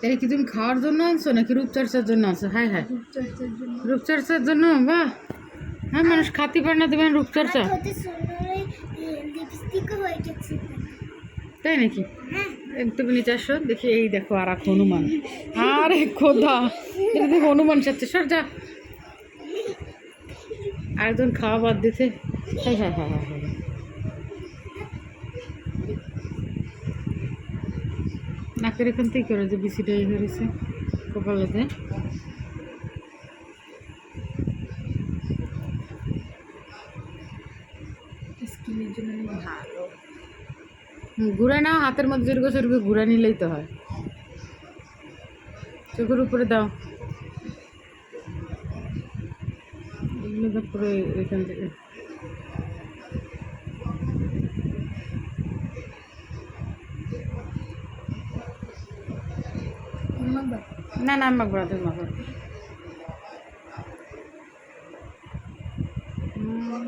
তাই কি তুমি খাওয়ার জন্য আনছো নাকি রূপচর্চার জন্য আনছো? হ্যাঁ হ্যাঁ। রূপচর্চার জন্য। বাহ। হ্যাঁ মানুষ খাতে পারে না দেবেন রূপচর্চা তাই নাকি? হ্যাঁ। একটু নিচে আসো দেখি এই দেখো আর এক হনুমান। আরে খোদা এটা দেখো হনুমান সাথে সর যা। আরেকজন খাওয়া বাদ দিতে হ্যাঁ হ্যাঁ হ্যাঁ হ্যাঁ হ্যাঁ। নাকের এখান থেকে করে যে বিসিটা ইয়ে করেছে কপালেতে। স্কিনের জন্য ভালো। ঘুরে নাও হাতের মধ্যে যেরকম সেরকম ঘুরে নিলেই তো হয়। চোখের উপরে দাও। এগুলো তো এখান থেকে। না না মাখবো না তুমি মাখো হুম।